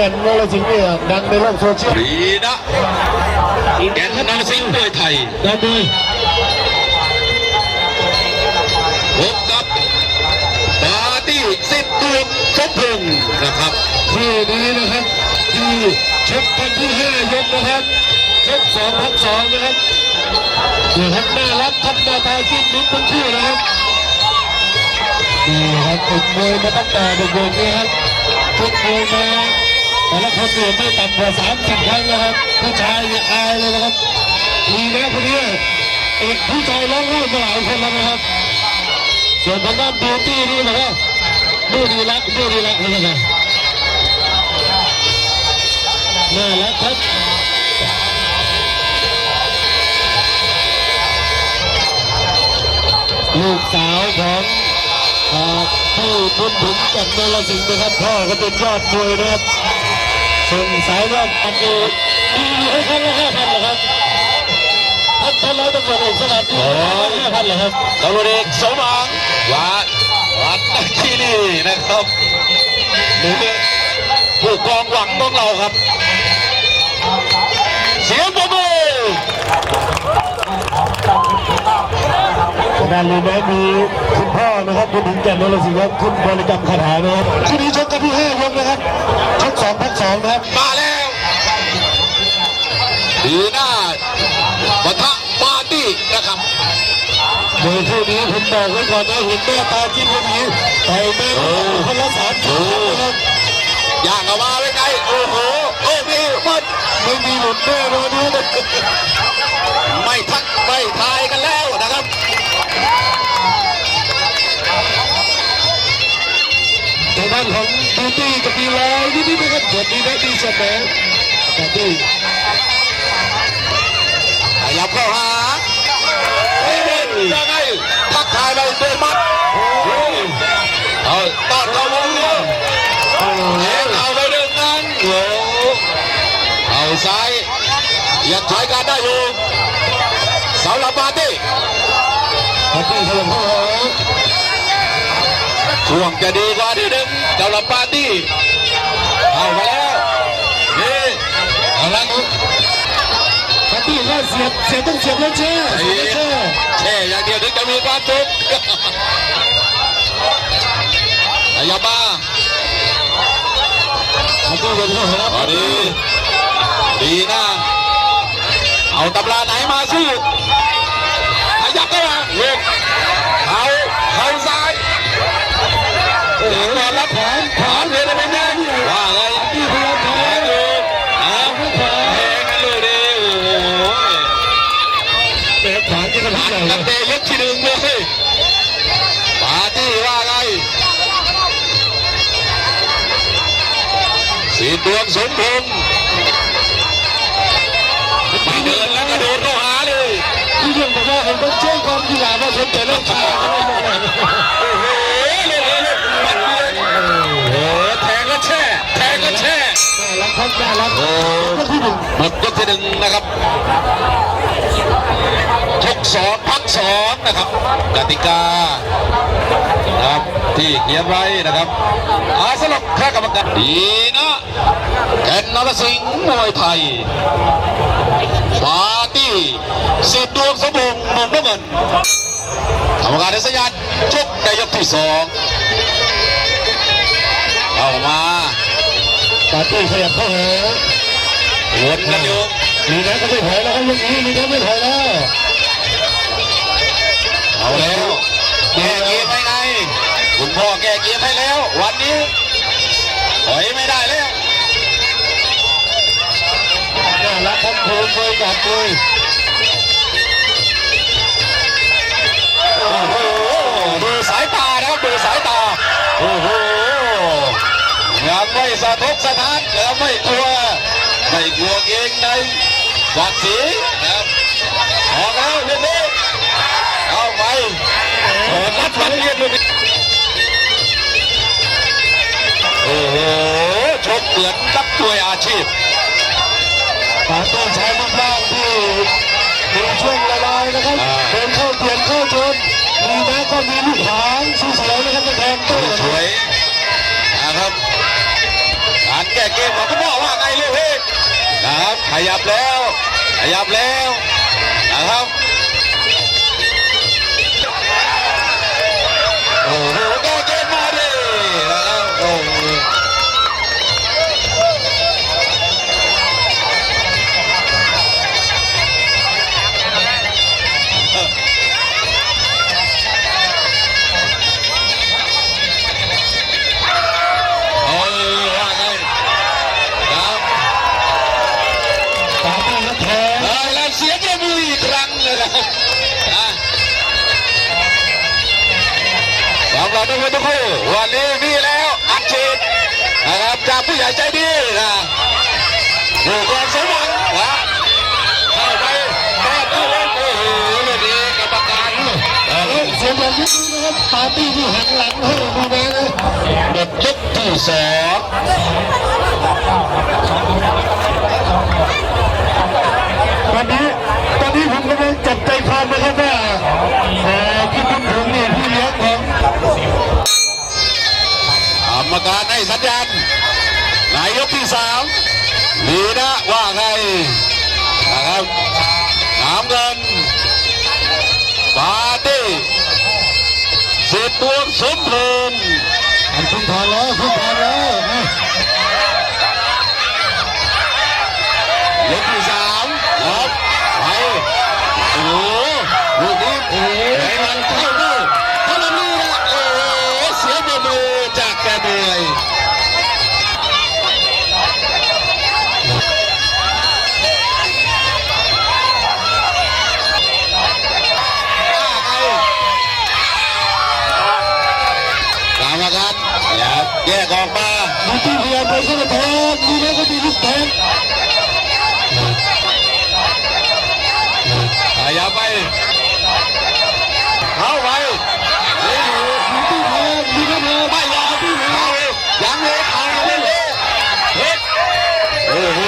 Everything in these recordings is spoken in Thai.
ลีนะแก่นวรสิงห์เนี่ยดังในโลกโซเชียลดีนะแกนนรสิงห์มวยไทยดังดีพบกับปาร์ตี้สิบดวงสมพงษ์นะครับที่นี้นะครับที่ชกกันที่ห้ายกนะครับชกสองพักสองนะครับนี่ครับน่ารักครับหน้าตาจิ้มลิ้มทั้งคู่นะครับนี่ครับฝึกมวยมาตั้งแต่เด็กๆนี่ครับฝึกมวยมา แต่ละคนเนี่ยไม่ต่ำกว่าสามสิบครั้งนะครับผู้ชายเนี่ยอายเลยนะครับมีนะคนนี้เอกผู้ชายร้องไห้มาหลายคนแล้วนะครับ ส่วนทางด้านบิวตี้นี่นะครับดูดีรักดูดีรักเลยนะครับน่ารักครับลูกสาวของอ่าผู้บุญถึงจากนรสิงห์นะครับพ่อก็เป็นยอดมวยนะครับ ส่วนสายรอบอันนี้มีให้ท่านละห้าพันเหรอครับท่านท่านร้อยตำรวจเอกสวัสดีห้าพันเหรอครับตำรวจเอกสมหวังวาดวัดที่นี่นะครับหรือผู้กองหวังของเราครับ เสียงปรบมือด้านนี้นะมี คุณพ่อนะครับคุณหญิงแก่นนรสิงห์ครับคุณบริกรรมคาถานะครับคู่นี้ชกกันที่ห้ายกนะครับชกสองพักสองนะครับมาแล้วดีหน้าปะทะปาร์ตี้นะครับโดยคู่นี้ผมบอกไว้ก่อนนะเห็นแม่ตาจิ้มคนนี้ต่อยแม่คนละสามครั้งนะครับย่างเอามาไว้ไงโอ้โหโอ้พี่มันไม่มีหลุดแน่นอนนะไม่ทักไม่ทายกันางด้านของบูตี้กับปีลอยนิดๆนะครับเดี๋ยวนี้นะดีเสมอแต่ดีขยับเข้าหาเฮ้ยยังไงทักทายไปเดินมัดเอาตอดเข้าวงเดียวโอ้โหเอ็เอาไปหนึ่งนั้นโอ้เอาซ้ายยังใช้การได้อยู่สาวลาปาร์ตี้ขอบคุณสำหรับพ่อ ช่วงจะดีกว่าที่หนึ่งสาวลาปาร์ตี้เอามาแล้วนี่เอาละปาร์ตี้ก็เสียบเสียบต้องเสียบแล้วเช่เสียบแล้วเช่แค่อย่างเดียวถึงจะมีความสุขขยับมาปาร์ตี้เป็นข้อหาตอนนี้ดีนะเอาตำราไหนมาสู้ขยับเข้าม โอ้โหนอนรับแผนแผนเรียนได้ว่าไงที่พยายามแผแพ้นอยู่เอาแผนกันเลยดิโอ้โหแพ้ขวานจะกระทุกใหญ่กันเตะยกทีหนึ่งเลยปาร์ตี้ว่าไงสีดวงสมพงษ์ไปเดินแล้วก็โดนเข้าหาเลยที่เรื่องบอกว่าผมต้องแจ้งความกีฬาว่าผมจะเล่นข่าวอะไรบ้างโอ้โหเลยเลยปัดเลย โอ้โหแทงก็แช่แทงก็แช่น่ารักครับน่ารักโอ้ก็ที่หนึ่งหมดยกที่หนึ่งนะครับชกสองพักสองนะครับกติกานะครับที่เขียนไว้นะครับอาสลับแค่กรรมการดีนะแกนนรสิงห์มวยไทยปาร์ตี้สิบดวงสมบูรณ์มุมน้ำเงินกรรมการได้สัญญาณชกในยกที่สอง เข้ามาปาร์ตี้ขยับเข้าหาวนกันอยู่ลีนะก็ไม่ถอยแล้วครับยังนี้ลีนะไม่ถอยแล้วเอาแล้วแก้เกมให้ไงคุณพ่อแก้เกมให้แล้ว วันนี้ถอยไม่ได้แล้วน่ารักครับโคนเคยกัดเลยโอ้โหดูสายตานะครับดูสายตาโอ้โหยัง ไม่สะทกสะท้านยังไม่กลัว ไม่กลัวเกรงในศักดิ์ศรีนะครับออกแล้วเรื่องนี้เอาไปเปิดรับมันเรียนเลยโอ้โหชกเหมือนนักมวยอาชีพปาร์ตี้ใช้มากๆที่มีช่วงละลายนะครับเดินเข้าชนมีนะก็มีลูกหางสวยๆนะครับจะแทงตู้สวยนะครับ การแก้เกมของคุณพ่อว่าไงลูกพี่นะครับขยับแล้ว ขยับแล้วนะครับโอ้โห สำหรับนักมวยทุกคู่วันนี้มีแล้วอัดฉีดนะครับจากผู้ใหญ่ใจดีนะผู้กองสมหวังนะเข้าไปแก้ตัวโอ้โหเลยดีกรรมการเออเสียงแบบนี้นะครับปาร์ตี้ที่หันหลังให้ดูนะหมดยกที่สอง วันนี้ตอนนี้ผมกำลังจับใจความนะครับว่าเอ่อพี่บุญถึงเนี่ยพี่เลี้ยงของ ก รมการให้สัญญาณนายกที่สามดีนะว่าไงนะครับน้ำเงินปาตี้สิบดวงสมพงษ์อันพึ่งพอแล้วพึ่งพอแล้ว ออกมาดูที่พยายามไปก็จะแทงดูนะก็มีลูกแทงอย่าไปเข้าไปเฮ้ยดูที่แทงดูนะแทงไม่ยอมเขายังเลยเขาเลยเลยเฮ้ยโอ้โห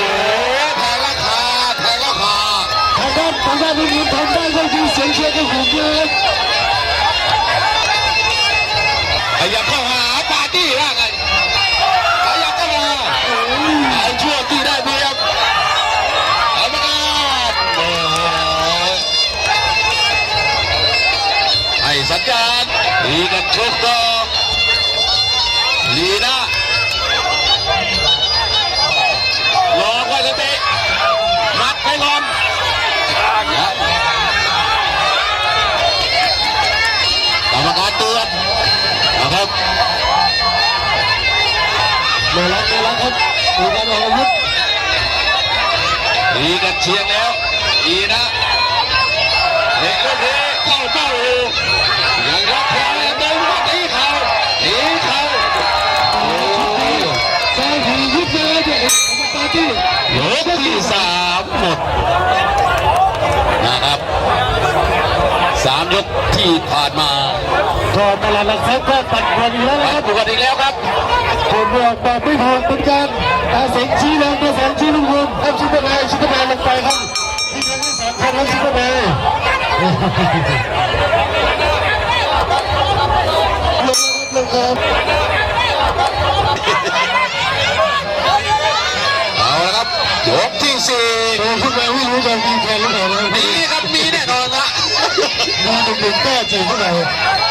แทงราคาแทงราคาทางด้านทางด้านลูกนี้ทำได้ก็คือเสียงเชียร์ก็หูเยอะขยับเข้าหา ดีกันชกดอกลีนะรอไว้สติมัดไปก่อนกรรมการเตือนนะครับมาแล้วมาแล้วครับดูกันเอาอาวุธดีกันเชียงแล้วดีนะเด็กก็เทเข้าเป้า ยเด็กปาร์ตี้ยกที่สามหมดนะครับสามยกที่ผ่านมาก็ตลาดหลักทรัพย์ก็ตัดบอลอีกแล้วนะคครัรับบปกติแล้วครับผมบอกบอกไม่ถูกเหมือนกันอาเสียงชี้แรงตัวแสงชี้ลุงลุงครับชิปเปอร์แมนชิปเปอร์แมนลงไปครับที่ยังไม่สามคนครับชิปเปอร์แมนลงครับลงครับ มาเด็ก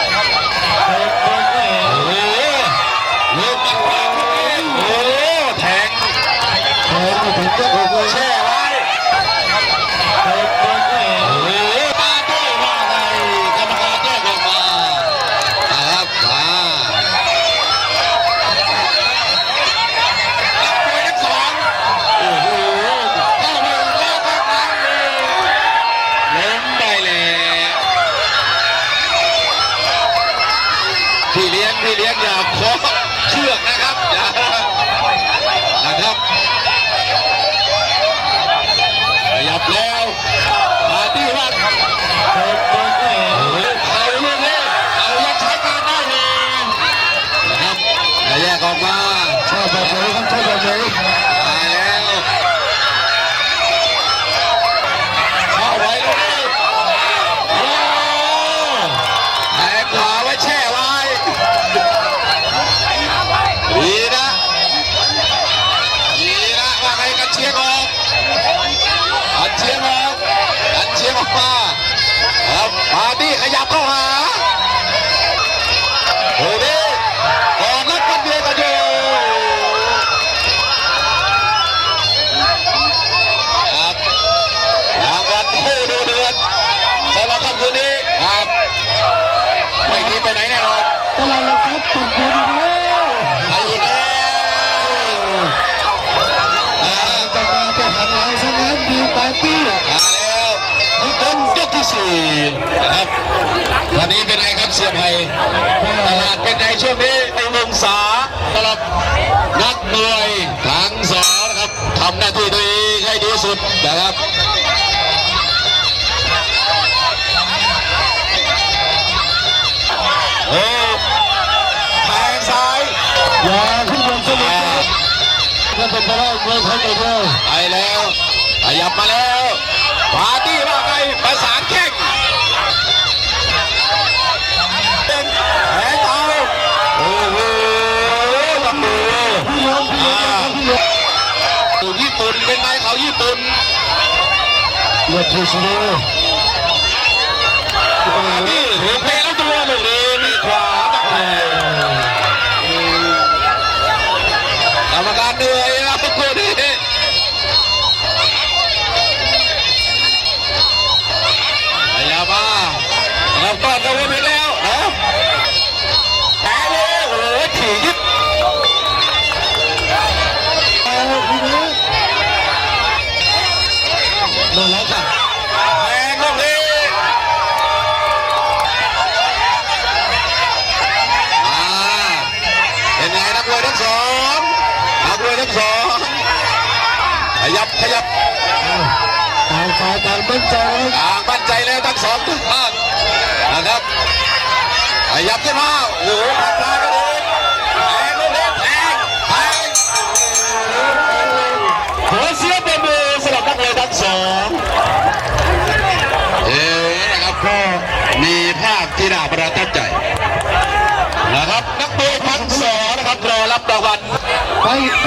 เลยครับานว้เข้ลูกนี้โอ้แตกขาไว้ช่ไวดีนะดีนะว่าไงกันเชียงออกกันเชียงออกกันเชียงออกมาครับมาดิขยับเข้าหาโอ้ด ไหนีไปไหนแน่นอนตลาดหลักทรัพย์ปักบุญแล้วไปอีกแล้วอ่าจะมาจะทำลายสนามดีปาร์ตี้มาแล้วนี่เป็นยกที่สี่นะครับวันนี้เป็นไงครับเสียไพตลาดเป็นไงช่วงนี้ไอ้วงศาตลาดนักมวยทั้งสองนะครับทำหน้าที่ตัวเองให้ดีสุดนะครับ โอ้แทงซ้ายอย่าขึ้นบนสมุทรก็เป็นไปได้เมืองเขาไปด้วยไปแล้วขยับมาแล้วปาร์ตี้ว่าไงประสานแข้งเป็นแผลเท้าโอ้โหลำมือพี่น้องพี่น้องพี่น้องอยู่ญี่ปุ่นเป็นไงเขาญี่ปุ่นเลือดทูสโลปาร์ตี้ถูกเตะแล้วตัวหนึ่ นั่นแหละจ้ะแทงลูกนี้มาเป็นไงนักมวยทั้งสองนักมวยทั้งสองขยับขยับต่างฝ่ายต่างมั่นใจแล้วต่างมั่นใจแล้วทั้งสองทุกท่านนะครับขยับขึ้นมาโอ้โหขัดลา น